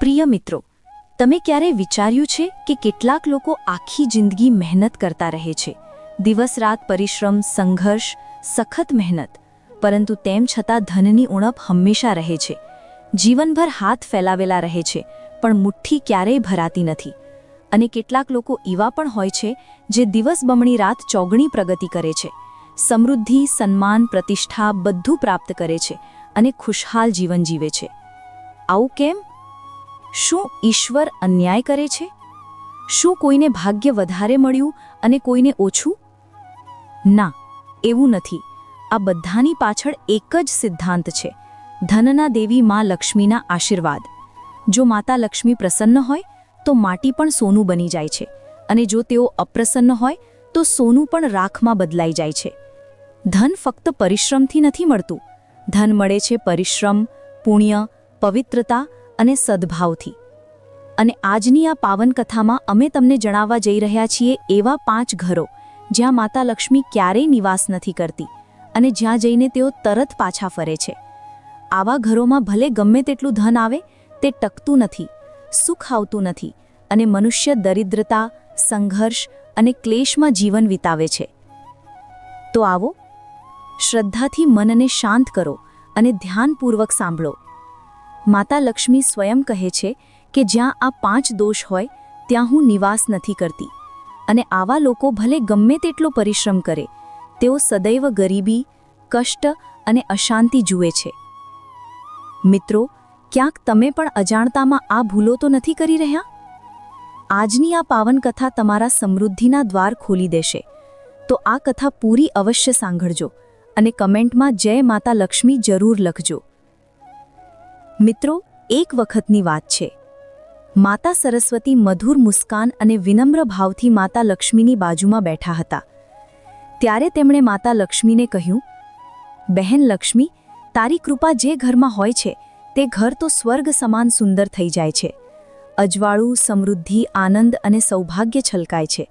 પ્રિય મિત્રો, તમે ક્યારેય વિચાર્યું છે કે કેટલાક લોકો આખી જિંદગી મહેનત કરતા રહે છે? દિવસ રાત પરિશ્રમ, સંઘર્ષ, સખત મહેનત. પરંતુ તેમ છતાં ધનની ઉણપ હંમેશા રહે છે. જીવનભર હાથ ફેલાવેલા રહે છે, પણ મુઠ્ઠી ક્યારેય ભરાતી નથી. અને કેટલાક લોકો એવા પણ હોય છે જે દિવસ બમણી રાત ચોગણી પ્રગતિ કરે છે. સમૃદ્ધિ, સન્માન, પ્રતિષ્ઠા બધું પ્રાપ્ત કરે છે અને ખુશહાલ જીવન જીવે છે. આવું કેમ? શું ઈશ્વર અન્યાય કરે છે? શું કોઈને ભાગ્ય વધારે મળ્યું અને કોઈને ઓછું? ના, એવું નથી. આ બધાની પાછળ એક જ સિદ્ધાંત છે. ધનના દેવી માં લક્ષ્મીના આશીર્વાદ. જો માતા લક્ષ્મી પ્રસન્ન હોય, તો માટી પણ સોનું બની જાય છે. અને જો તેઓ અપ્રસન્ન હોય, તો સોનું પણ રાખમાં બદલાઈ જાય છે. ધન ફક્ત પરિશ્રમથી નથી મળતું. ધન મળે છે પરિશ્રમ, પુણ્ય, પવિત્રતા અને સદ્ભાવથી. અને આજની આ પાવન કથામાં અમે તમને જણાવવા જઈ રહ્યા છીએ એવા પાંચ ઘરો, જ્યાં માતા લક્ષ્મી ક્યારેય નિવાસ નથી કરતી અને જ્યાં જઈને તેઓ તરત પાછા ફરે છે. આવા ઘરોમાં ભલે ગમે તેટલું ધન આવે, તે ટકતું નથી, સુખ આવતું નથી અને મનુષ્ય દરિદ્રતા, સંઘર્ષ અને ક્લેશમાં જીવન વિતાવે છે. તો આવો, શ્રદ્ધાથી મનને શાંત કરો અને ધ્યાનપૂર્વક સાંભળો. માતા લક્ષ્મી સ્વયં કહે છે કે જ્યાં આ પાંચ દોષ હોય, ત્યાં હું નિવાસ નથી કરતી. અને આવા લોકો ભલે ગમે તેટલો પરિશ્રમ કરે, તેઓ સદૈવ ગરીબી, કષ્ટ અને અશાંતિ જુએ છે. મિત્રો, ક્યાંક તમે પણ અજાણતામાં આ ભૂલો તો નથી કરી રહ્યા? આજની આ પાવન કથા તમારા સમૃદ્ધિના દ્વાર ખોલી દેશે. તો આ કથા પૂરી અવશ્ય સાંભળજો અને કમેન્ટમાં જય માતા લક્ષ્મી જરૂર લખજો. મિત્રો, એક વખતની વાત છે. માતા સરસ્વતી મધુર મુસ્કાન અને વિનમ્ર ભાવથી માતા લક્ષ્મીની બાજુમાં બેઠા હતા. ત્યારે તેમણે માતા લક્ષ્મીને કહ્યું, બહેન લક્ષ્મી, તારી કૃપા જે ઘરમાં હોય છે, તે ઘર તો સ્વર્ગ સમાન સુંદર થઈ જાય છે. અજવાળું, સમૃદ્ધિ, આનંદ અને સૌભાગ્ય છલકાય છે.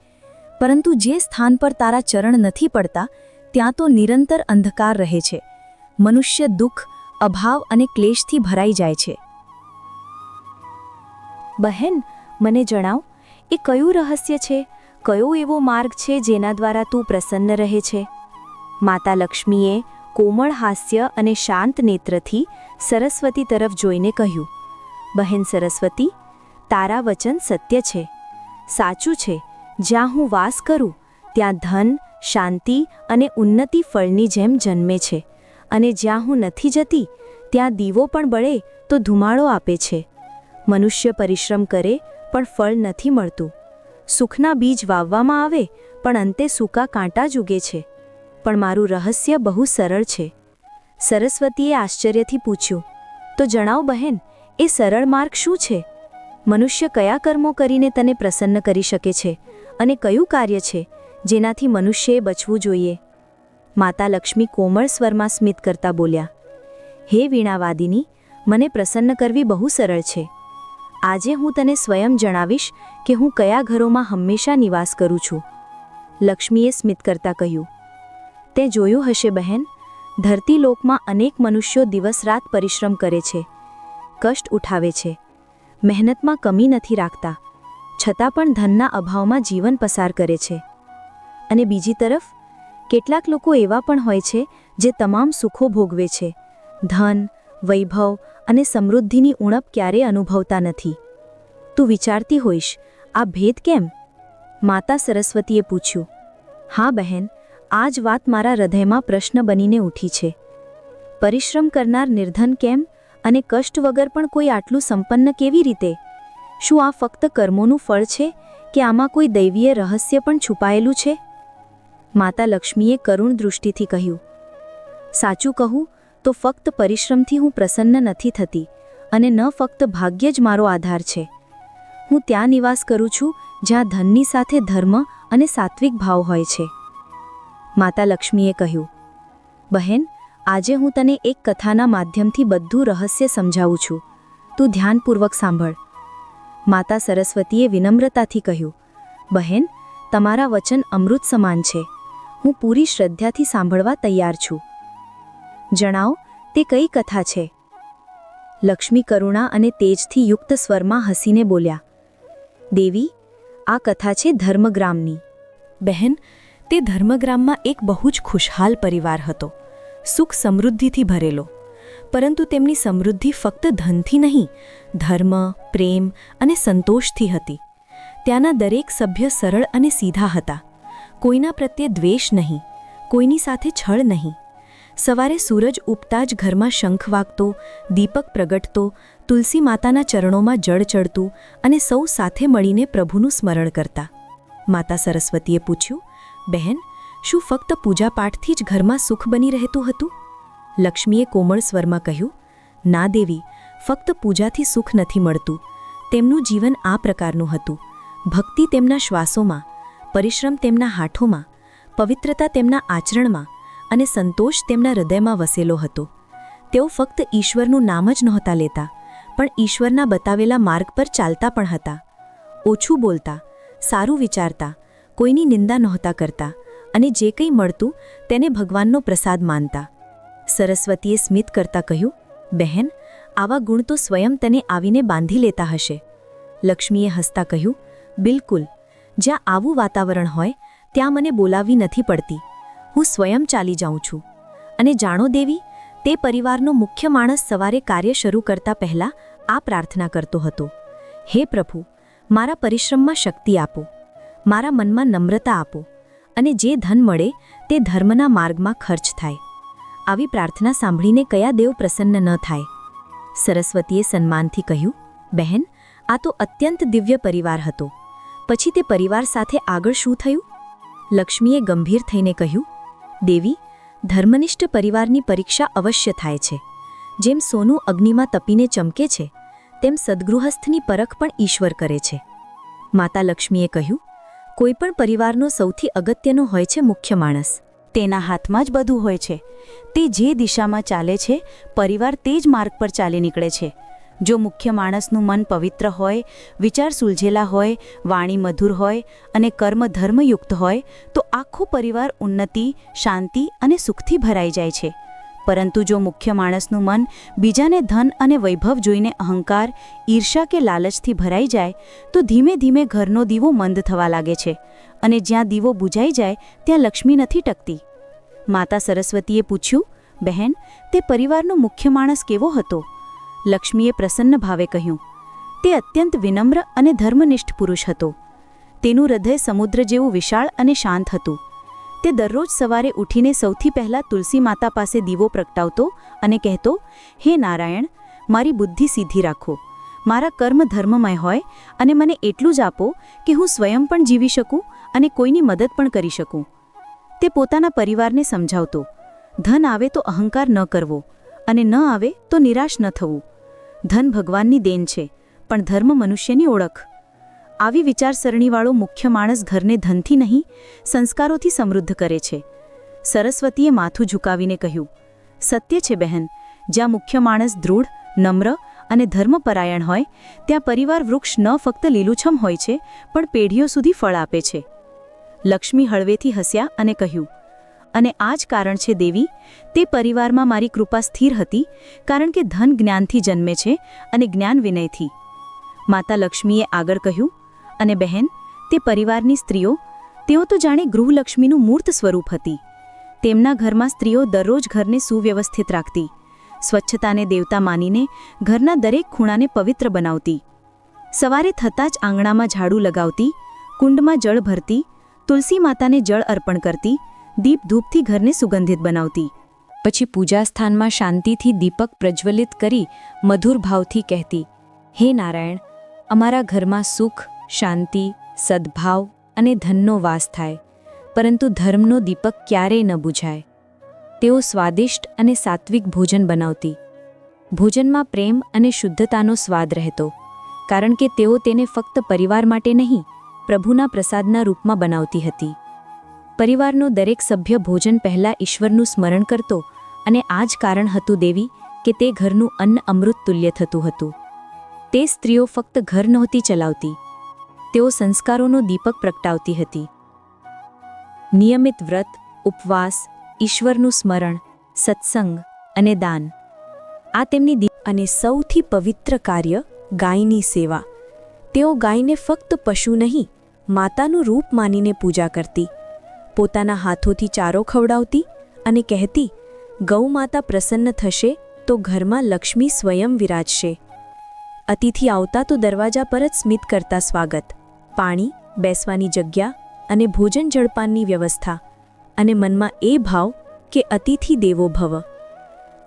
પરંતુ જે સ્થાન પર તારા ચરણ નથી પડતા, ત્યાં તો નિરંતર અંધકાર રહે છે. મનુષ્ય દુઃખ અભાવ અને ક્લેશથી ભરાઈ જાય છે. બહેન, મને જણાવ, એ કયું રહસ્ય છે? કયો એવો માર્ગ છે જેના દ્વારા તું પ્રસન્ન રહે છે? માતા લક્ષ્મીએ કોમળ હાસ્ય અને શાંત નેત્રથી સરસ્વતી તરફ જોઈને કહ્યું, બહેન સરસ્વતી, તારા વચન સત્ય છે. સાચું છે, જ્યાં હું વાસ કરું, ત્યાં ધન, શાંતિ અને ઉન્નતિ ફળની જેમ જન્મે છે. અને જ્યાં હું નથી જતી, ત્યાં દીવો પણ બળે તો ધુમાડો આપે છે. મનુષ્ય પરિશ્રમ કરે, પણ ફળ નથી મળતું. સુખના બીજ વાવવામાં આવે, પણ અંતે સૂકા કાંટા જ ઉગે છે. પણ મારું રહસ્ય બહુ સરળ છે. સરસ્વતીએ આશ્ચર્યથી પૂછ્યું, તો જણાવ બહેન, એ સરળ માર્ગ શું છે? મનુષ્ય કયા કર્મો કરીને તને પ્રસન્ન કરી શકે છે? અને કયું કાર્ય છે, જેનાથી મનુષ્યએ બચવું જોઈએ? માતા લક્ષ્મી કોમળ સ્વરમાં સ્મિત કરતા બોલ્યા, હે વીણાવાદિની, મને પ્રસન્ન કરવી બહુ સરળ છે. આજે હું તને સ્વયં જણાવીશ કે હું કયા ઘરોમાં હંમેશા નિવાસ કરું છું. લક્ષ્મીએ સ્મિત કરતા કહ્યું, તે જોયું હશે બહેન, ધરતી લોકમાં અનેક મનુષ્યો દિવસ રાત પરિશ્રમ કરે છે, કષ્ટ ઉઠાવે છે, મહેનતમાં કમી નથી રાખતા, છતાં પણ ધનના અભાવમાં જીવન પસાર કરે છે. અને બીજી તરફ કેટલાક લોકો એવા પણ હોય છે જે તમામ સુખો ભોગવે છે. ધન, વૈભવ અને સમૃદ્ધિની ઉણપ ક્યારે અનુભવતા નથી. તું વિચારતી હોઈશ, આ ભેદ કેમ? માતા સરસ્વતીએ પૂછ્યું. હા બહેન, આ જ વાત મારા હૃદયમાં પ્રશ્ન બનીને ઉઠી છે. પરિશ્રમ કરનાર નિર્ધન કેમ અને કષ્ટ વગર પણ કોઈ આટલું સંપન્ન કેવી રીતે? શું આ ફક્ત કર્મોનું ફળ છે કે આમાં કોઈ દૈવીય રહસ્ય પણ છુપાયેલું છે? માતા લક્ષ્મીએ કરુણ દૃષ્ટિથી કહ્યું, સાચું કહું તો ફક્ત પરિશ્રમથી હું પ્રસન્ન નથી થતી અને ન ફક્ત ભાગ્ય જ મારો આધાર છે. હું ત્યાં નિવાસ કરું છું જ્યાં ધનની સાથે ધર્મ અને સાત્વિક ભાવ હોય છે. માતા લક્ષ્મીએ કહ્યું, બહેન, આજે હું તને એક કથાના માધ્યમથી બધું રહસ્ય સમજાવું છું. તું ધ્યાનપૂર્વક સાંભળ. માતા સરસ્વતીએ વિનમ્રતાથી કહ્યું, બહેન, તમારા વચન અમૃત સમાન છે. હું પૂરી શ્રદ્ધાથી સાંભળવા તૈયાર છું. જણાવો તે કઈ કથા છે? લક્ષ્મી કરુણા અને તેજથી યુક્ત સ્વરમાં હસીને બોલ્યા, દેવી, આ કથા છે ધર્મગ્રામની. બહેન, તે ધર્મગ્રામમાં એક બહુ જ ખુશહાલ પરિવાર હતો. સુખ સમૃદ્ધિથી ભરેલો. પરંતુ તેમની સમૃદ્ધિ ફક્ત ધનથી નહીં, ધર્મ, પ્રેમ અને સંતોષથી હતી. ત્યાંના દરેક સભ્ય સરળ અને સીધા હતા. કોઈના પ્રત્યે દ્વેષ નહીં, કોઈની સાથે છળ નહીં. સવારે સૂરજ ઉગતા જ ઘરમાં શંખ વાગતો, દીપક પ્રગટતો, તુલસી માતાના ચરણોમાં જળ ચડતું અને સૌ સાથે મળીને પ્રભુનું સ્મરણ કરતા. માતા સરસ્વતીએ પૂછ્યું, બહેન, શું ફક્ત પૂજાપાઠથી જ ઘરમાં સુખ બની રહેતું હતું? લક્ષ્મીએ કોમળ સ્વરમાં કહ્યું, ના દેવી, ફક્ત પૂજાથી સુખ નથી મળતું. તેમનું જીવન આ પ્રકારનું હતું. ભક્તિ તેમના શ્વાસોમાં પરિશ્રમ તેમના હાથોમાં, પવિત્રતા તેમના આચરણમાં અને સંતોષ તેમના હૃદયમાં વસેલો હતો. તેઓ ફક્ત ઈશ્વરનું નામ જ નહોતા લેતા, પણ ઈશ્વરના બતાવેલા માર્ગ પર ચાલતા પણ હતા. ઓછું બોલતા, સારું વિચારતા, કોઈની નિંદા નહોતા કરતા અને જે કંઈ મળતું તેને ભગવાનનો પ્રસાદ માનતા. સરસ્વતીએ સ્મિત કરતા કહ્યું, બહેન, આવા ગુણ તો સ્વયં તને આવીને બાંધી લેતા હશે. લક્ષ્મીએ હસતા કહ્યું, બિલકુલ જ્યાં આવું વાતાવરણ હોય, ત્યાં મને બોલાવવી નથી પડતી. હું સ્વયં ચાલી જાઉં છું. અને જાણો દેવી, તે પરિવારનો મુખ્ય માણસ સવારે કાર્ય શરૂ કરતા પહેલા આ પ્રાર્થના કરતો હતો. હે પ્રભુ, મારા પરિશ્રમમાં શક્તિ આપો. મારા મનમાં નમ્રતા આપો. અને જે ધન મળે, તે ધર્મના માર્ગમાં ખર્ચ થાય. આવી પ્રાર્થના સાંભળીને કયા દેવ પ્રસન્ન ન થાય. સરસ્વતીએ સન્માનથી કહ્યું, બહેન, આ તો અત્યંત દિવ્ય પરિવાર હતો. પછી તે પરિવાર સાથે આગળ શું થયું? લક્ષ્મીએ ગંભીર થઈને કહ્યું, દેવી, ધર્મનિષ્ઠ પરિવારની પરીક્ષા અવશ્ય થાય છે. જેમ સોનું અગ્નિમાં તપીને ચમકે છે, તેમ સદગૃહસ્થની પરખ પણ ઈશ્વર કરે છે. માતા લક્ષ્મીએ કહ્યું કોઈપણ પરિવારનો સૌથી અગત્યનો હોય છે મુખ્ય માણસ. તેના હાથમાં જ બધું હોય છે. તે જે દિશામાં ચાલે છે, પરિવાર તે જ માર્ગ પર ચાલી નીકળે છે. જો મુખ્ય માણસનું મન પવિત્ર હોય, વિચાર સુલઝેલા હોય, વાણી મધુર હોય અને કર્મ ધર્મયુક્ત હોય, તો આખો પરિવાર ઉન્નતિ, શાંતિ અને સુખથી ભરાઈ જાય છે. પરંતુ જો મુખ્ય માણસનું મન બીજાને ધન અને વૈભવ જોઈને અહંકાર ઈર્ષા કે લાલચથી ભરાઈ જાય, તો ધીમે ધીમે ઘરનો દીવો મંદ થવા લાગે છે અને જ્યાં દીવો બુજાઈ જાય, ત્યાં લક્ષ્મી નથી ટકતી. માતા સરસ્વતીએ પૂછ્યું, બહેન, તે પરિવારનો મુખ્ય માણસ કેવો હતો? લક્ષ્મીએ પ્રસન્ન ભાવે કહ્યું, તે અત્યંત વિનમ્ર અને ધર્મનિષ્ઠ પુરુષ હતો. તેનું હૃદય સમુદ્ર જેવું વિશાળ અને શાંત હતું. તે દરરોજ સવારે ઉઠીને સૌથી પહેલાં તુલસી માતા પાસે દીવો પ્રગટાવતો અને કહેતો, હે નારાયણ, મારી બુદ્ધિ સીધી રાખો. મારા કર્મ ધર્મમય હોય અને મને એટલું જ આપો કે હું સ્વયં પણ જીવી શકું અને કોઈની મદદ પણ કરી શકું. તે પોતાના પરિવારને સમજાવતો, ધન આવે તો અહંકાર ન કરવો અને ન આવે તો નિરાશ ન થવું. ધન ભગવાનની દેન છે, પણ ધર્મ મનુષ્યની ઓળખ. આવી વિચારસરણીવાળો મુખ્ય માણસ ઘરને ધનથી નહીં, સંસ્કારોથી સમૃદ્ધ કરે છે. સરસ્વતીએ માથું ઝુકાવીને કહ્યું, સત્ય છે બહેન, જ્યાં મુખ્ય માણસ દૃઢ, નમ્ર અને ધર્મપરાયણ હોય, ત્યાં પરિવાર વૃક્ષ ન ફક્ત લીલુંછમ હોય છે, પણ પેઢીઓ સુધી ફળ આપે છે. લક્ષ્મી હળવેથી હસ્યા અને કહ્યું અને આ જ કારણ છે દેવી, તે પરિવારમાં મારી કૃપા સ્થિર હતી, કારણ કે ધન જ્ઞાનથી જન્મે છે અને જ્ઞાન વિનયથી. માતા લક્ષ્મીએ આગળ કહ્યું, અને બહેન, તે પરિવારની સ્ત્રીઓ, તેઓ તો જાણે ગૃહલક્ષ્મીનું મૂર્ત સ્વરૂપ હતી. તેમના ઘરમાં સ્ત્રીઓ દરરોજ ઘરને સુવ્યવસ્થિત રાખતી, સ્વચ્છતાને દેવતા માનીને ઘરના દરેક ખૂણાને પવિત્ર બનાવતી. સવારે થતાં જ આંગણામાં ઝાડુ લગાવતી, કુંડમાં જળ ભરતી, તુલસી માતાને જળ અર્પણ કરતી દીપ ધૂપથી ઘરને સુગંધિત બનાવતી. પછી પૂજા સ્થાનમાં શાંતિથી દીપક પ્રજ્વલિત કરી મધુર ભાવથી કહેતી, હે નારાયણ, અમારા ઘરમાં સુખ, શાંતિ, સદ્ભાવ અને ધનનો વાસ થાય, પરંતુ ધર્મનો દીપક ક્યારેય ન બુઝાય. તેઓ સ્વાદિષ્ટ અને સાત્વિક ભોજન બનાવતી. ભોજનમાં પ્રેમ અને શુદ્ધતાનો સ્વાદ રહેતો, કારણ કે તેઓ તેને ફક્ત પરિવાર માટે નહીં, પ્રભુના પ્રસાદના રૂપમાં બનાવતી હતી. પરિવારનો દરેક સભ્ય ભોજન પહેલાં ઈશ્વરનું સ્મરણ કરતો અને આ જ કારણ હતું દેવી, કે તે ઘરનું અન્ન અમૃત તુલ્ય થતું હતું. તે સ્ત્રીઓ ફક્ત ઘર નહોતી ચલાવતી. તેઓ સંસ્કારોનો દીપક પ્રગટાવતી હતી. નિયમિત વ્રત, ઉપવાસ, ઈશ્વરનું સ્મરણ, સત્સંગ અને દાન. આ તેમની અને સૌથી પવિત્ર કાર્ય ગાયની સેવા. તેઓ ગાયને ફક્ત પશુ નહીં, માતાનું રૂપ માનીને પૂજા કરતી. પોતાના હાથોથી ચારો ખવડાવતી અને કહેતી, ગૌ માતા પ્રસન્ન થશે તો ઘરમાં લક્ષ્મી સ્વયં વિરાજશે. અતિથિ આવતા તો દરવાજા પર જ સ્મિત કરતા સ્વાગત. પાણી, બેસવાની જગ્યા અને ભોજન જળપાનની વ્યવસ્થા અને મનમાં એ ભાવ કે અતિથિ દેવો ભવ.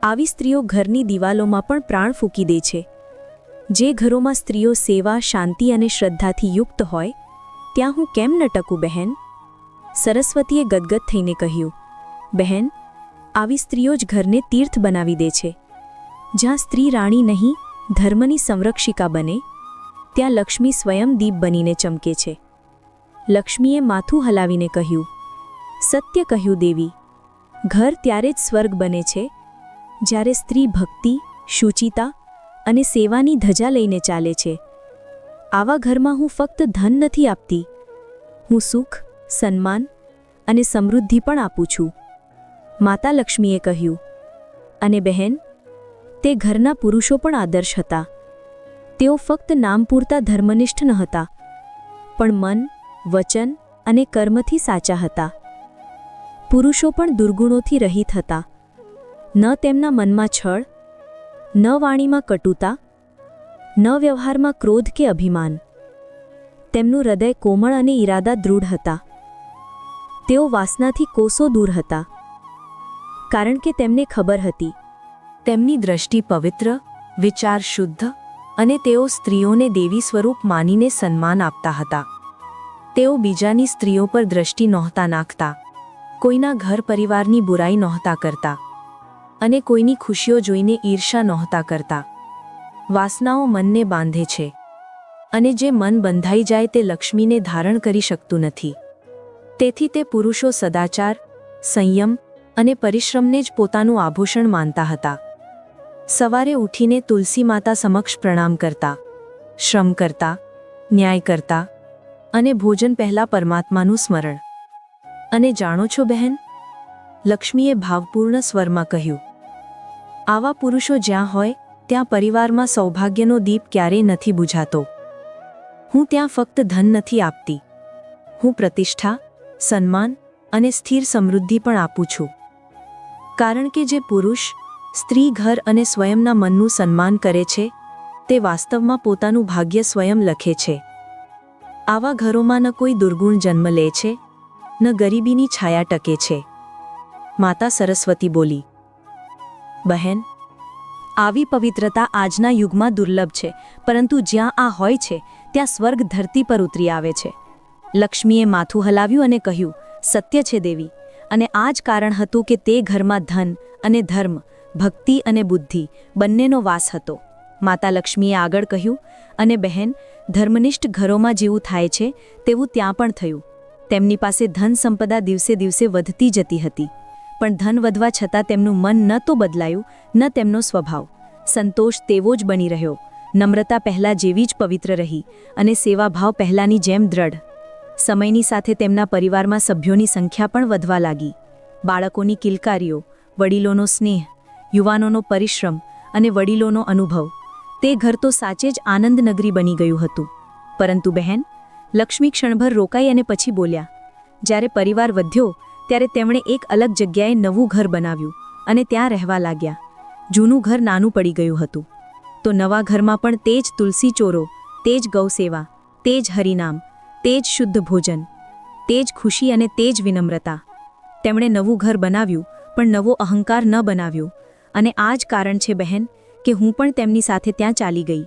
આવી સ્ત્રીઓ ઘરની દિવાલોમાં પણ પ્રાણ ફૂંકી દે છે. જે ઘરોમાં સ્ત્રીઓ સેવા, શાંતિ અને શ્રદ્ધાથી યુક્ત હોય, ત્યાં હું કેમ ન ટકું બહેન? સરસ્વતીએ ગદગદ થઈને કહ્યું, બહેન, આવી સ્ત્રીઓ જ ઘરને તીર્થ બનાવી દે છે. જ્યાં સ્ત્રી રાણી નહીં, ધર્મની સંરક્ષિકા બને, ત્યાં લક્ષ્મી સ્વયં દીપ બનીને ચમકે છે. લક્ષ્મીએ માથું હલાવીને કહ્યું, સત્ય કહ્યું દેવી, ઘર ત્યારે જ સ્વર્ગ બને છે, જ્યારે સ્ત્રી ભક્તિ, શુચિતા અને સેવાની ધજા લઈને ચાલે છે. આવા ઘરમાં હું ફક્ત ધન નથી આપતી. હું સુખ સન્માન અને સમૃદ્ધિ પણ આપું છું. માતા લક્ષ્મીએ કહ્યું, અને બહેન, તે ઘરના પુરુષો પણ આદર્શ હતા. તેઓ ફક્ત નામ પૂરતા ધર્મનિષ્ઠ ન હતા, પણ મન, વચન અને કર્મથી સાચા હતા. પુરુષો પણ દુર્ગુણોથી રહિત હતા. ન તેમના મનમાં છળ, ન વાણીમાં કટુતા, ન વ્યવહારમાં ક્રોધ કે અભિમાન. તેમનું હૃદય કોમળ અને ઈરાદા દૃઢ હતા. તેઓ વાસનાથી કોસો દૂર હતા. કારણ કે તેમને ખબર હતી. તેમની દ્રષ્ટિ પવિત્ર, વિચાર શુદ્ધ અને તેઓ સ્ત્રીઓને દેવી સ્વરૂપ માનીને સન્માન આપતા હતા. તેઓ બીજાની સ્ત્રીઓ પર દ્રષ્ટિ નહોતા નાખતા. કોઈના ઘર પરિવારની બુરાઈ નહોતા કરતા. અને કોઈની ખુશીઓ જોઈને ઈર્ષા નહોતા કરતા. વાસનાઓ મનને બાંધે છે. અને જે મન બંધાઈ જાય તે લક્ષ્મીને ધારણ કરી શકતું નથી. તેથી તે પુરુષો સદાચાર, સંયમ અને પરિશ્રમને જ પોતાનું આભૂષણ માનતા હતા. સવારે ઉઠીને તુલસી માતા સમક્ષ પ્રણામ કરતા, શ્રમ કરતા, ન્યાય કરતા અને ભોજન પહેલાં પરમાત્માનું સ્મરણ. અને જાણો છો બહેન, લક્ષ્મીએ ભાવપૂર્ણ સ્વરમાં કહ્યું, આવા પુરુષો જ્યાં હોય, ત્યાં પરિવારમાં સૌભાગ્યનો દીપ ક્યારેય નથી બુઝાતો. હું ત્યાં ફક્ત ધન નથી આપતી. હું પ્રતિષ્ઠા સન્માન અને સ્થિર સમૃદ્ધિ પણ આપું છું. કારણ કે જે પુરુષ, સ્ત્રી ઘર અને સ્વયંના મનનું સન્માન કરે છે, તે વાસ્તવમાં પોતાનું ભાગ્ય સ્વયં લખે છે. આવા ઘરોમાં ન કોઈ દુર્ગુણ જન્મ લે છે, ન ગરીબીની છાયા ટકે છે. માતા સરસ્વતી બોલી, બહેન, આવી પવિત્રતા આજના યુગમાં દુર્લભ છે, પરંતુ જ્યાં આ હોય છે, ત્યાં સ્વર્ગ ધરતી પર ઉતરી આવે છે. લક્ષ્મીએ માથું હલાવ્યું અને કહ્યું, સત્ય છે દેવી. અને આ જ કારણ હતું કે તે ઘરમાં ધન અને ધર્મ, ભક્તિ અને બુદ્ધિ બંનેનો વાસ હતો. માતા લક્ષ્મીએ આગળ કહ્યું, અને બહેન, ધર્મનિષ્ઠ ઘરોમાં જેવું થાય છે તેવું ત્યાં પણ થયું. તેમની પાસે ધન સંપદા દિવસે દિવસે વધતી જતી હતી. પણ ધન વધવા છતાં તેમનું મન ન તો બદલાયું, ન તેમનો સ્વભાવ. સંતોષ તેવો જ બની રહ્યો. નમ્રતા પહેલાં જેવી જ પવિત્ર રહી અને સેવાભાવ પહેલાંની જેમ દ્રઢ. સમયની સાથે તેમના પરિવારમાં સભ્યોની સંખ્યા પણ વધવા લાગી. બાળકોની કિલકારીઓ, વડીલોનો સ્નેહ, યુવાનોનો પરિશ્રમ અને વડીલોનો અનુભવ, તે ઘર તો સાચે જ આનંદનગરી બની ગયું હતું. પરંતુ બહેન, લક્ષ્મી ક્ષણભર રોકાઈ અને પછી બોલ્યા, જ્યારે પરિવાર વધ્યો, ત્યારે તેમણે એક અલગ જગ્યાએ નવું ઘર બનાવ્યું અને ત્યાં રહેવા લાગ્યા. જૂનું ઘર નાનું પડી ગયું હતું. તો નવા ઘરમાં પણ તે જ તુલસી ચોરો, તે જ ગૌસેવા, તે જ હરિનામ તે જ શુદ્ધ ભોજન તે જ ખુશી અને તે જ વિનમ્રતા. તેમણે નવું ઘર બનાવ્યું, પણ નવો અહંકાર ન બનાવ્યો. અને આ જ કારણ છે બહેન, કે હું પણ તેમની સાથે ત્યાં ચાલી ગઈ.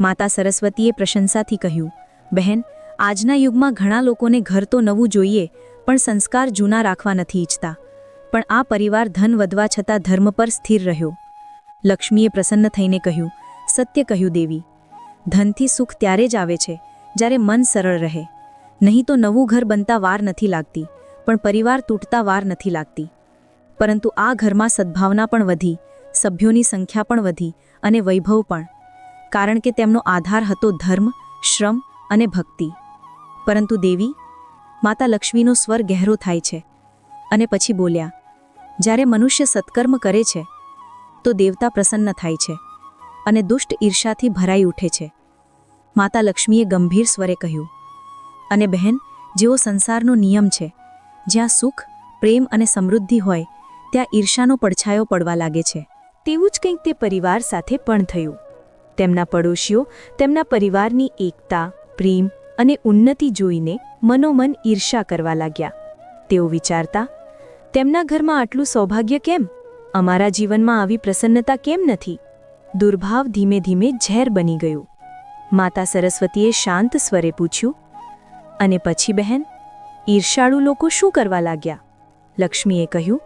માતા સરસ્વતીએ પ્રશંસાથી કહ્યું, બહેન, આજના યુગમાં ઘણા લોકોને ઘર તો નવું જોઈએ, પણ સંસ્કાર જૂના રાખવા નથી ઈચ્છતા. પણ આ પરિવાર ધન વધવા છતાં ધર્મ પર સ્થિર રહ્યો. લક્ષ્મીએ પ્રસન્ન થઈને કહ્યું, સત્ય કહ્યું દેવી. ધનથી સુખ ત્યારે જ આવે છે જ્યારે મન સરળ રહે. નહીં તો નવું ઘર બનતા વાર નથી લાગતી, પણ પરિવાર તૂટતા વાર નથી લાગતી. પરંતુ આ ઘરમાં સદ્ભાવના પણ વધી, સભ્યોની સંખ્યા પણ વધી અને વૈભવ પણ. કારણ કે તેમનો આધાર હતો ધર્મ, શ્રમ અને ભક્તિ. પરંતુ દેવી, માતા લક્ષ્મીનો સ્વર ગહેરો થાય છે. અને પછી બોલ્યા, જ્યારે મનુષ્ય સત્કર્મ કરે છે, તો દેવતા પ્રસન્ન થાય છે અને દુષ્ટ ઈર્ષાથી ભરાઈ ઉઠે છે. માતા લક્ષ્મીએ ગંભીર સ્વરે કહ્યું, અને બહેન જેવો સંસારનો નિયમ છે, જ્યાં સુખ, પ્રેમ અને સમૃદ્ધિ હોય, ત્યાં ઈર્ષાનો પડછાયો પડવા લાગે છે. તેવું જ કંઈક તે પરિવાર સાથે પણ થયું. તેમના પડોશીઓ તેમના પરિવારની એકતા, પ્રેમ અને ઉન્નતિ જોઈને મનોમન ઈર્ષા કરવા લાગ્યા. તેઓ વિચારતા, તેમના ઘરમાં આટલું સૌભાગ્ય કેમ? અમારા જીવનમાં આવી પ્રસન્નતા કેમ નથી? દુર્ભાવ ધીમે ધીમે ઝેર બની ગયું. માતા સરસ્વતીએ શાંત સ્વરે પૂછ્યું, અને પછી બહેન, ઈર્ષાળુ લોકો શું કરવા લાગ્યા? લક્ષ્મીએ કહ્યું,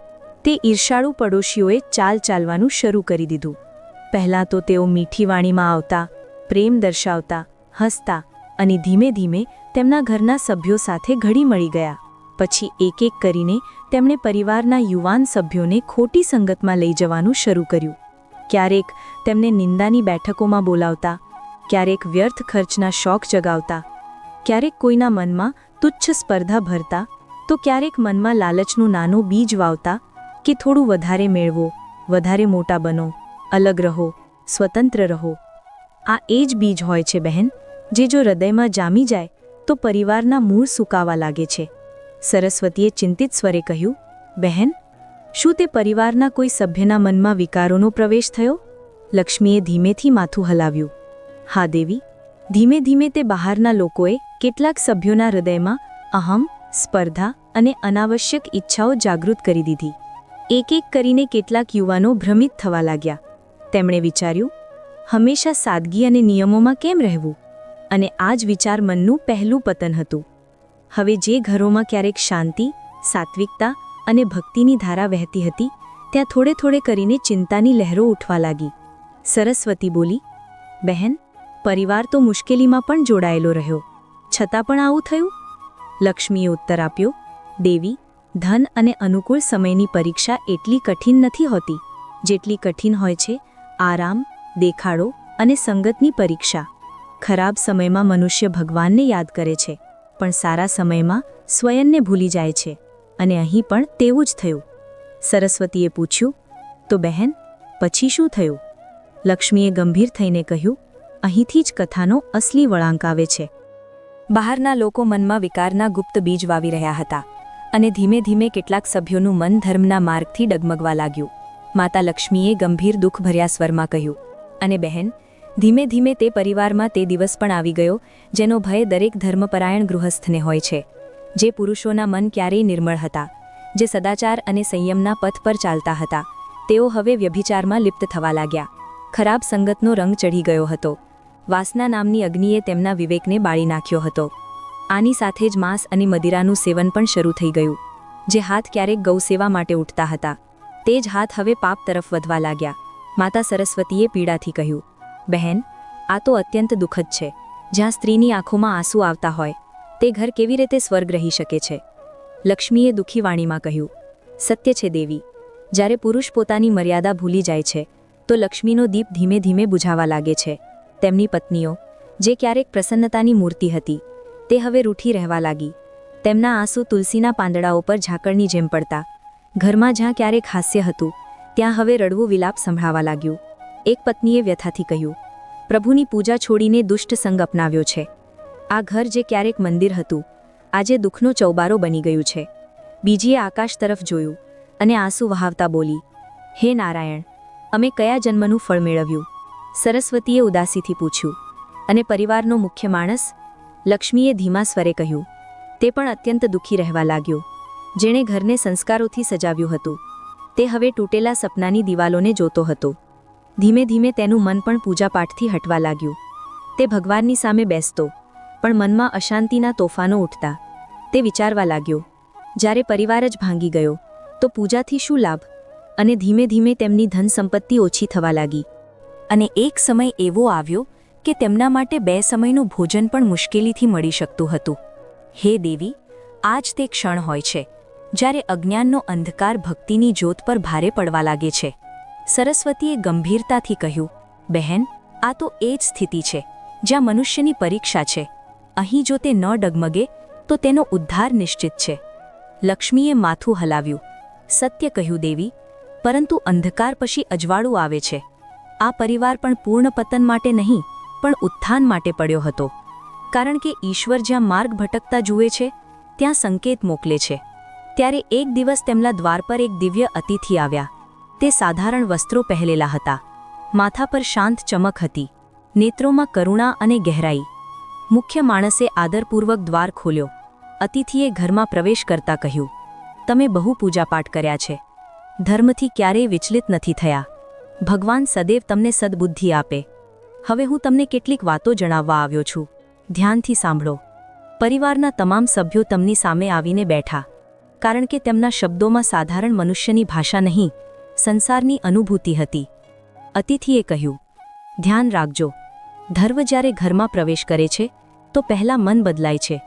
તે ઈર્ષાળુ પડોશીઓએ ચાલ ચાલવાનું શરૂ કરી દીધું. પહેલાં તો તેઓ મીઠી વાણીમાં આવતા, પ્રેમ દર્શાવતા, હસતા અને ધીમે ધીમે તેમના ઘરના સભ્યો સાથે ઘડી મળી ગયા. પછી એક એક કરીને તેમણે પરિવારના યુવાન સભ્યોને ખોટી સંગતમાં લઈ જવાનું શરૂ કર્યું. ક્યારેક તેમને નિંદાની બેઠકોમાં બોલાવતા ક્યારેક વ્યર્થ ખર્ચના શોખ જગાવતા, ક્યારેક કોઈના મનમાં તુચ્છ સ્પર્ધા ભરતા, તો ક્યારેક મનમાં લાલચનું નાનું બીજ વાવતા કે થોડું વધારે મેળવો, વધારે મોટા બનો, અલગ રહો, સ્વતંત્ર રહો. આ એ જ બીજ હોય છે બહેન, જે જો હૃદયમાં જામી જાય, તો પરિવારના મૂળ સુકાવા લાગે છે. સરસ્વતીએ ચિંતિત સ્વરે કહ્યું, બહેન, શું તે પરિવારના કોઈ સભ્યના મનમાં વિકારોનો પ્રવેશ થયો? લક્ષ્મીએ ધીમેથી માથું હલાવ્યું. હા દેવી, ધીમે ધીમે તે બહારના લોકોએ કેટલાક સભ્યોના હૃદયમાં અહમ, સ્પર્ધા અને અનાવશ્યક ઈચ્છાઓ જાગૃત કરી દીધી. એક એક કરીને કેટલાક યુવાનો ભ્રમિત થવા લાગ્યા. તેમણે વિચાર્યું, હંમેશા સાદગી અને નિયમોમાં કેમ રહેવું? અને આ જ વિચાર મનનું પહેલું પતન હતું. હવે જે ઘરોમાં ક્યારેક શાંતિ, સાત્વિકતા અને ભક્તિની ધારા વહેતી હતી, ત્યાં થોડે થોડે કરીને ચિંતાની લહેરો ઉઠવા લાગી. સરસ્વતી બોલી, બહેન પરિવાર તો મુશ્કેલીમાં પણ જોડાયેલો રહ્યો. છતાં પણ આવું થયું? લક્ષ્મીએ ઉત્તર આપ્યો, દેવી, ધન અને અનુકૂળ સમયની પરીક્ષા એટલી કઠિન નથી હોતી. જેટલી કઠિન હોય છે, આરામ, દેખાડો અને સંગતની પરીક્ષા. ખરાબ સમયમાં મનુષ્ય ભગવાનને યાદ કરે છે, પણ સારા સમયમાં સ્વયંને ભૂલી જાય છે. અને અહીં પણ તેવું જ થયું. સરસ્વતીએ પૂછ્યું, તો બહેન, પછી શું થયું? લક્ષ્મીએ ગંભીર થઈને કહ્યું અહીંથી જ કથાનો અસલી વળાંક આવે છે. બહારના લોકો મનમાં વિકારના ગુપ્ત બીજ વાવી રહ્યા હતા અને ધીમે ધીમે કેટલાક સભ્યોનું મન ધર્મના માર્ગથી ડગમગવા લાગ્યું. માતા લક્ષ્મીએ ગંભીર દુઃખભર્યા સ્વરમાં કહ્યું, અને બહેન, ધીમે ધીમે તે પરિવારમાં તે દિવસ પણ આવી ગયો જેનો ભય દરેક ધર્મપરાયણ ગૃહસ્થને હોય છે, જે પુરુષોના મન ક્યારેય નિર્મળ હતા, જે સદાચાર અને સંયમના પથ પર ચાલતા હતા. તેઓ હવે વ્યભિચારમાં લિપ્ત થવા લાગ્યા. ખરાબ સંગતનો રંગ ચઢી ગયો હતો. વાસના નામની અગ્નિએ તેમના વિવેકને બાળી નાખ્યો હતો. આની સાથે જ માંસ અને મદિરાનું સેવન પણ શરૂ થઈ ગયું, જે હાથ ક્યારેક ગૌસેવા માટે ઉઠતા હતા. તે જ હાથ હવે પાપ તરફ વધવા લાગ્યા. માતા સરસ્વતીએ પીડાથી કહ્યું, બહેન, આ તો અત્યંત દુઃખદ છે. જ્યાં સ્ત્રીની આંખોમાં આંસુ આવતા હોય, તે ઘર કેવી રીતે સ્વર્ગ રહી શકે છે? લક્ષ્મીએ દુઃખી વાણીમાં કહ્યું, સત્ય છે દેવી. જ્યારે પુરુષ પોતાની મર્યાદા ભૂલી જાય છે, તો લક્ષ્મીનો દીપ ધીમે ધીમે બુઝાવા લાગે છે. તેમની પત્નીઓ, જે ક્યારેક પ્રસન્નતાની મૂર્તિ હતી, તે હવે રૂઠી રહેવા લાગી. તેમના આંસુ તુલસીના પાંદડાઓ પર ઝાકળની જેમ પડતા. ઘરમાં જ્યાં ક્યારેક હાસ્ય હતું, ત્યાં હવે રડવું વિલાપ સંભળાવા લાગ્યું. એક પત્નીએ વ્યથાથી કહ્યું, પ્રભુની પૂજા છોડીને દુષ્ટ સંગ અપનાવ્યો છે. આ ઘર જે ક્યારેક મંદિર હતું, આજે દુઃખનો ચૌબારો બની ગયું છે બીજીએ આકાશ તરફ જોયું અને આંસુ વહાવતા બોલી, હે નારાયણ, અમે કયા જન્મનું ફળ મેળવ્યું? સરસ્વતીએ ઉદાસીથી પૂછ્યું, અને પરિવારનો મુખ્ય માણસ? લક્ષ્મીએ ધીમા સ્વરે કહ્યું, તે પણ અત્યંત દુઃખી રહેવા લાગ્યો, જેણે ઘરને સંસ્કારોથી સજાવ્યું હતું. તે હવે તૂટેલા સપનાની દિવાલોને જોતો હતો. ધીમે ધીમે તેનું મન પણ પૂજાપાઠથી હટવા લાગ્યું. તે ભગવાનની સામે બેસતો, પણ મનમાં અશાંતિના તોફાનો ઉઠતા. તે વિચારવા લાગ્યો, જ્યારે પરિવાર જ ભાંગી ગયો, તો પૂજાથી શું લાભ? અને ધીમે ધીમે તેમની ધન સંપત્તિ ઓછી થવા લાગી. અને એક સમય એવો આવ્યો કે તેમના માટે બે સમયનું ભોજન પણ મુશ્કેલીથી મળી શકતું હતું. હે દેવી, આજ તે ક્ષણ હોય છે, જ્યારે અજ્ઞાનનો અંધકાર ભક્તિની જ્યોત પર ભારે પડવા લાગે છે. સરસ્વતીએ ગંભીરતાથી કહ્યું, બહેન, આ તો એ જ સ્થિતિ છે, જ્યાં મનુષ્યની પરીક્ષા છે. અહીં જો તે ન ડગમગે, તો તેનો ઉદ્ધાર નિશ્ચિત છે. લક્ષ્મીએ માથું હલાવ્યું. સત્ય કહ્યું, દેવી, પરંતુ અંધકાર પછી અજવાળું આવે છે. આ પરિવાર પણ પૂર્ણ પતન માટે નહીં, પણ ઉત્થાન માટે પડ્યો હતો. કારણ કે ઈશ્વર જ્યાં માર્ગ ભટકતા જુએ છે, ત્યાં સંકેત મોકલે છે. ત્યારે એક દિવસ તેમના દ્વાર પર એક દિવ્ય અતિથિ આવ્યા. તે સાધારણ વસ્ત્રો પહેરેલા હતા. માથા પર શાંત ચમક હતી. નેત્રોમાં કરુણા અને ગહેરાઈ. મુખ્ય માણસે આદરપૂર્વક દ્વાર ખોલ્યો. અતિથિએ ઘરમાં પ્રવેશ કરતા કહ્યું, તમે બહુ પૂજાપાઠ કર્યા છે. ધર્મથી ક્યારેય વિચલિત નથી થયા. ભગવાન સદૈવ તમને સદબુદ્ધિ આપે. હવે હું તમને કેટલીક વાતો જણાવવા આવ્યો છું. ધ્યાનથી સાંભળો. પરિવારના તમામ સભ્યો તમની સામે આવીને બેઠા. કારણ કે તેમના શબ્દોમાં સાધારણ મનુષ્યની ભાષા નહીં, સંસારની અનુભૂતિ હતી. અતિથિએ કહ્યું, ધ્યાન રાખજો. ધર્મ જ્યારે ઘરમાં પ્રવેશ કરે છે, તો પહેલાં મન બદલાય છે,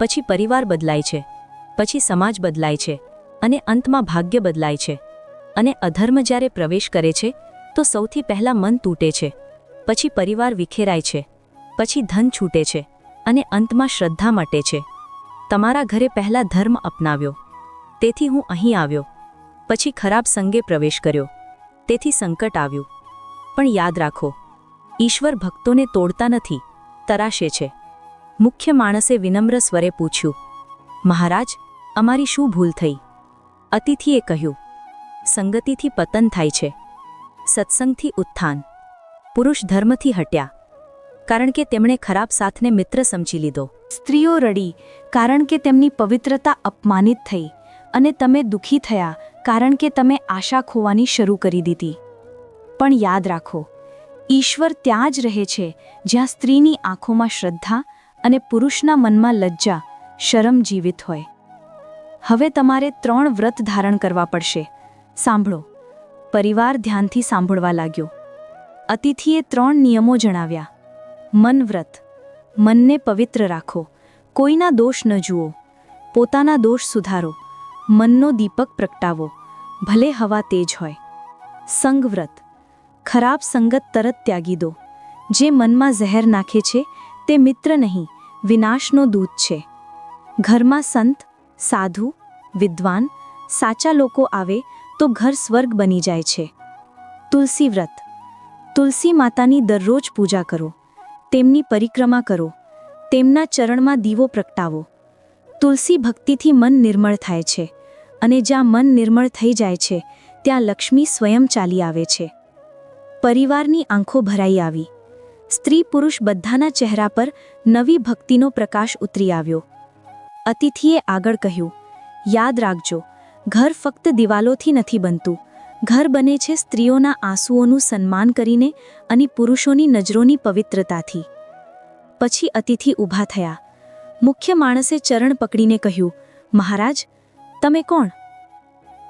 પછી પરિવાર બદલાય છે, પછી સમાજ બદલાય છે, અને અંતમાં ભાગ્ય બદલાય છે. અને અધર્મ જ્યારે પ્રવેશ કરે છે તો સૌથી પહેલાં મન તૂટે છે, પછી પરિવાર વિખેરાય છે, પછી ધન છૂટે છે અને અંતમાં શ્રદ્ધા મટે છે. તમારા ઘરે પહેલાં ધર્મ અપનાવ્યો, તેથી હું અહીં આવ્યો, પછી ખરાબ સંગે પ્રવેશ કર્યો, તેથી સંકટ આવ્યું. પણ યાદ રાખો, ઈશ્વર ભક્તોને તોડતા નથી, તરાશે છે. મુખ્ય માણસે વિનમ્ર સ્વરે પૂછ્યું, મહારાજ, અમારી શું ભૂલ થઈ? અતિથિએ કહ્યું, સંગતિથી પતન થાય છે. સત્સંગથી ઉત્થાન. પુરુષ ધર્મથી હટ્યા. કારણ કે તેમણે ખરાબ સાથને મિત્ર સમજી લીધો. સ્ત્રીઓ રડી, કારણ કે તેમની પવિત્રતા અપમાનિત થઈ અને તમે દુઃખી થયા, કારણ કે તમે આશા ખોવાની શરૂ કરી દીધી. પણ યાદ રાખો, ઈશ્વર ત્યાં જ રહે છે, જ્યાં સ્ત્રીની આંખોમાં શ્રદ્ધા અને પુરુષના મનમાં લજ્જા, શરમ જીવિત હોય. હવે તમારે ત્રણ વ્રત ધારણ કરવા પડશે. સાંભળો. પરિવાર ધ્યાનથી સાંભળવા લાગ્યો. અતિથિએ ત્રણ નિયમો જણાવ્યા. મન વ્રત. મનને પવિત્ર રાખો. કોઈના દોષ ન જુઓ. પોતાના દોષ સુધારો. મનનો દીપક પ્રગટાવો. ભલે હવા તેજ હોય. સંગવ્રત ખરાબ સંગત તરત ત્યાગી દો. જે મનમાં ઝહેર નાખે છે, તે મિત્ર નહીં, વિનાશનો દૂત છે. ઘરમાં સંત, સાધુ, વિદ્વાન, સાચા લોકો આવે તો ઘર સ્વર્ગ બની જાય છે. તુલસી વ્રત. તુલસી માતાની દરરોજ પૂજા કરો. તેમની પરિક્રમા કરો. તેમના ચરણમાં દીવો પ્રગટાવો. તુલસી ભક્તિથી મન નિર્મળ થાય છે અને જ્યાં મન નિર્મળ થઈ જાય છે, ત્યાં લક્ષ્મી સ્વયં ચાલી આવે છે. પરિવારની આંખો ભરાઈ આવી. સ્ત્રી પુરુષ બધાના ચહેરા પર નવી ભક્તિનો પ્રકાશ ઉતરી આવ્યો. અતિથિએ આગળ કહ્યું, યાદ રાખજો ઘર ફક્ત દિવાલોથી નથી બનતું. ઘર બને છે સ્ત્રીઓના આંસુઓનું સન્માન કરીને અને પુરુષોની નજરોની પવિત્રતાથી. પછી અતિથિ ઊભા થયા. મુખ્ય માણસે ચરણ પકડીને કહ્યું, મહારાજ, તમે કોણ?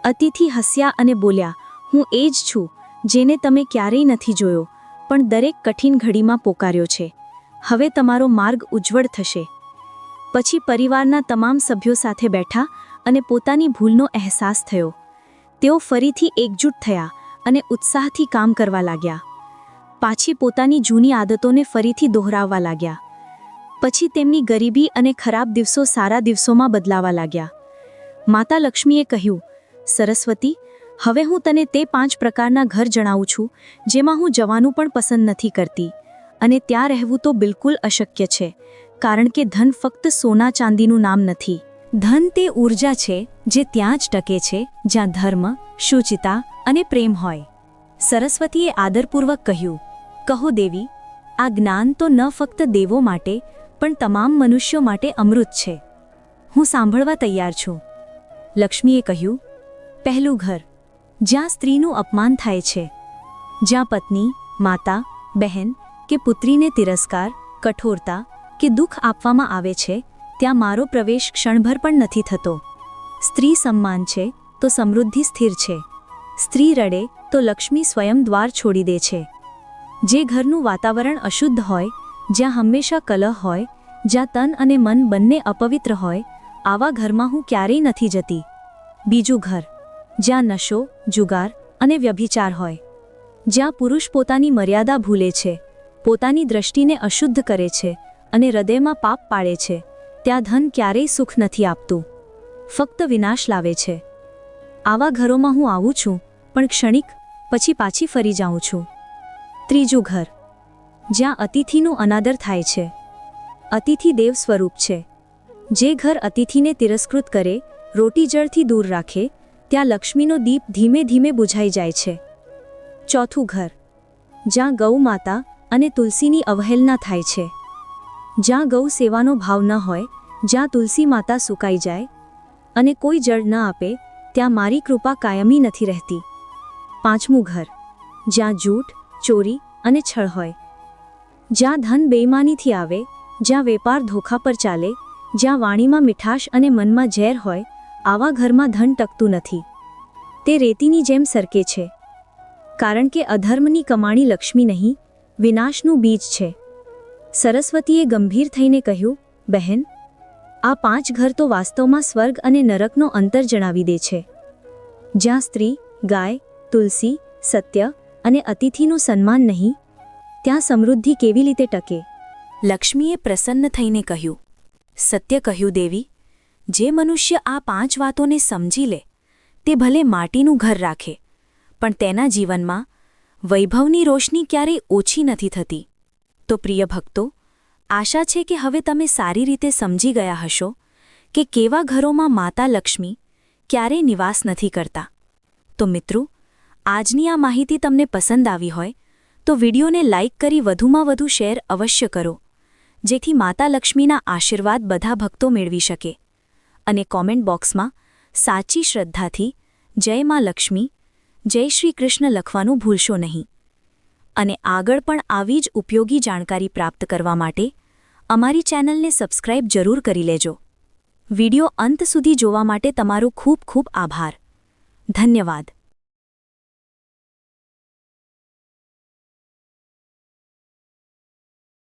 અતિથિ હસ્યા અને બોલ્યા, હું એ જ છું, જેને તમે ક્યારેય નથી જોયો, પણ દરેક કઠિન ઘડીમાં પોકાર્યો છે. હવે તમારો માર્ગ ઉજ્જવળ થશે. પછી પરિવારના તમામ સભ્યો સાથે બેઠા અને પોતાની ભૂલનો અહેસાસ થયો. તેઓ ફરીથી એકજૂટ થયા અને ઉત્સાહથી કામ કરવા લાગ્યા. પાછી પોતાની જૂની આદતોને ફરીથી દોહરાવવા લાગ્યા. પછી તેમની ગરીબી અને ખરાબ દિવસો સારા દિવસોમાં બદલાવા લાગ્યા. માતા લક્ષ્મીએ કહ્યું, સરસ્વતી, હવે હું તને તે પાંચ પ્રકારના ઘર જણાવું છું, જેમાં હું જવાનું પણ પસંદ નથી કરતી. અને ત્યાં રહેવું તો બિલકુલ અશક્ય છે, કારણ કે ધન ફક્ત સોના ચાંદીનું નામ નથી. ધન તે ઊર્જા છે જે ત્યાં જ ટકે છે, જ્યાં ધર્મ, શુચિતા અને પ્રેમ હોય. સરસ્વતીએ આદરપૂર્વક કહ્યું, કહો દેવી, આ જ્ઞાન તો ન ફક્ત દેવો માટે, પણ તમામ મનુષ્યો માટે અમૃત છે. હું સાંભળવા તૈયાર છું. લક્ષ્મીએ કહ્યું, પહેલું ઘર, જ્યાં સ્ત્રીનું અપમાન થાય છે, જ્યાં પત્ની, માતા, બહેન કે પુત્રીને તિરસ્કાર, કઠોરતા કે દુઃખ આપવામાં આવે છે ત્યાં મારો પ્રવેશ ક્ષણભર પણ નથી થતો. સ્ત્રી સન્માન છે, તો સમૃદ્ધિ સ્થિર છે. સ્ત્રી રડે, તો લક્ષ્મી સ્વયં દ્વાર છોડી દે છે. જે ઘરનું વાતાવરણ અશુદ્ધ હોય, જ્યાં હંમેશા કલહ હોય, જ્યાં તન અને મન બંને અપવિત્ર હોય, આવા ઘરમાં હું ક્યારેય નથી જતી. બીજું ઘર, જ્યાં નશો, જુગાર અને વ્યભિચાર હોય. જ્યાં પુરુષ પોતાની મર્યાદા ભૂલે છે, પોતાની દ્રષ્ટિને અશુદ્ધ કરે છે અને હૃદયમાં પાપ પાડે છે. ત્યાં ધન ક્યારેય સુખ નથી આપતું. ફક્ત વિનાશ લાવે છે. આવા ઘરોમાં હું આવું છું, પણ ક્ષણિક, પછી પાછી ફરી જાઉં છું. ત્રીજું ઘર. જ્યાં અતિથિનું અનાદર થાય છે. અતિથિ દેવ સ્વરૂપ છે. જે ઘર અતિથિને તિરસ્કૃત કરે, રોટી જળથી દૂર રાખે, ત્યાં લક્ષ્મીનો દીપ ધીમે ધીમે બુઝાઈ જાય છે. ચોથું ઘર. જ્યાં ગૌ માતા અને તુલસીની અવહેલના થાય છે. જ્યાં ગૌ સેવાનો ભાવ ન હોય, જ્યાં તુલસી માતા સુકાઈ જાય અને કોઈ જળ ન આપે, ત્યાં મારી કૃપા કાયમી નથી રહેતી. પાંચમું ઘર. જ્યાં જૂઠ ચોરી અને છળ હોય. જ્યાં ધન બેઈમાનીથી આવે, જ્યાં વેપાર ધોખા પર ચાલે, જ્યાં વાણીમાં મીઠાશ અને મનમાં ઝેર હોય, આવા ઘરમાં ધન ટકતું નથી. તે રેતીની જેમ સરકે છે. કારણ કે અધર્મની કમાણી લક્ષ્મી નહીં, વિનાશનું બીજ છે. સરસ્વતીએ ગંભીર થઈને કહ્યું, બહેન, આ પાંચ ઘર તો વાસ્તવમાં સ્વર્ગ અને નરકનો અંતર જણાવી દે છે. જ્યાં સ્ત્રી, ગાય, તુલસી, સત્ય અને અતિથિનું સન્માન નહીં, ત્યાં સમૃદ્ધિ કેવી રીતે ટકે? લક્ષ્મીએ પ્રસન્ન થઈને કહ્યું, સત્ય કહ્યું, દેવી, જે મનુષ્ય આ પાંચ વાતોને સમજી લે, તે ભલે માટીનું ઘર રાખે, પણ તેના જીવનમાં વૈભવની રોશની ક્યારેય ઓછી નથી થતી. તો પ્રિય ભક્તો, આશા છે કે હવે તમે સારી રીતે સમજી ગયા હશો કે કેવા ઘરોમાં માતા લક્ષ્મી ક્યારેય નિવાસ નથી કરતા. તો મિત્રો, આજની આ માહિતી તમને પસંદ આવી હોય તો વિડીયોને લાઇક કરી વધુમાં વધુ શેર અવશ્ય કરો, જેથી માતા લક્ષ્મીના આશીર્વાદ બધા ભક્તો મેળવી શકે. અને કોમેન્ટ બોક્સમાં સાચી શ્રદ્ધાથી જય મા લક્ષ્મી, જય શ્રી કૃષ્ણ લખવાનું ભૂલશો નહીં. અને આગળ પણ આવી જ ઉપયોગી જાણકારી પ્રાપ્ત કરવા માટે અમારી ચેનલને સબસ્ક્રાઇબ જરૂર કરી લેજો. વિડિયો અંત સુધી જોવા માટે તમારો ખૂબ ખૂબ આભાર. ધન્યવાદ.